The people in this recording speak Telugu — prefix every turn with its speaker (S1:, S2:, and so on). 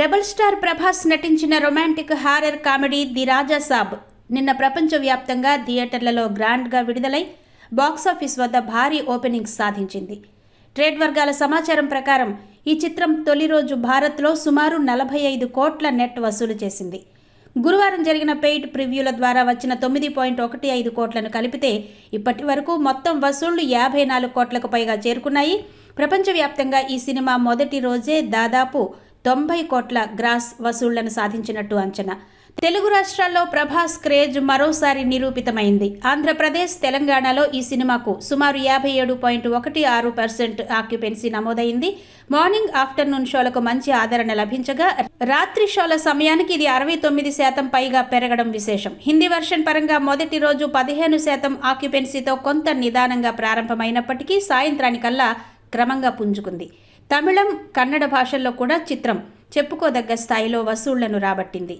S1: రెబల్ స్టార్ ప్రభాస్ నటించిన romantic horror comedy the Raja Saab. నిన్న ప్రపంచవ్యాప్తంగా థియేటర్లలో గ్రాండ్గా విడుదలై బాక్సాఫీస్ వద్ద భారీ ఓపెనింగ్స్ సాధించింది. ట్రేడ్ వర్గాల సమాచారం ప్రకారం ఈ చిత్రం తొలి రోజు భారత్లో సుమారు నలభై ఐదు కోట్ల నెట్ వసూలు చేసింది. గురువారం జరిగిన పెయిడ్ ప్రివ్యూల ద్వారా వచ్చిన తొమ్మిది పాయింట్ ఒకటి ఐదు కోట్లను కలిపితే ఇప్పటి వరకు మొత్తం వసూళ్ళు యాభై నాలుగు కోట్లకు పైగా చేరుకున్నాయి. ప్రపంచవ్యాప్తంగా ఈ సినిమా మొదటి రోజే దాదాపు తొంభై కోట్ల గ్రాస్ వసూళ్ళను సాధించినట్టు అంచనా. తెలుగు రాష్ట్రాల్లో ప్రభాస్ క్రేజ్ మరోసారి నిరూపితమైంది. ఆంధ్రప్రదేశ్ తెలంగాణలో ఈ సినిమాకు సుమారు యాభై ఏడు పాయింట్ ఒకటి ఆరు పర్సెంట్ ఆక్యుపెన్సీ నమోదైంది. మార్నింగ్ ఆఫ్టర్నూన్ షోలకు మంచి ఆదరణ లభించగా రాత్రి షోల సమయానికి ఇది అరవై తొమ్మిది శాతం పైగా పెరగడం విశేషం. హిందీ వర్షన్ పరంగా మొదటి రోజు పదిహేను శాతం ఆక్యుపెన్సీతో కొంత నిదానంగా ప్రారంభమైనప్పటికీ సాయంత్రానికల్లా క్రమంగా పుంజుకుంది. తమిళం కన్నడ భాషల్లో కూడా చిత్రం చెప్పుకోదగ్గ స్థాయిలో వసూళ్ళను రాబట్టింది.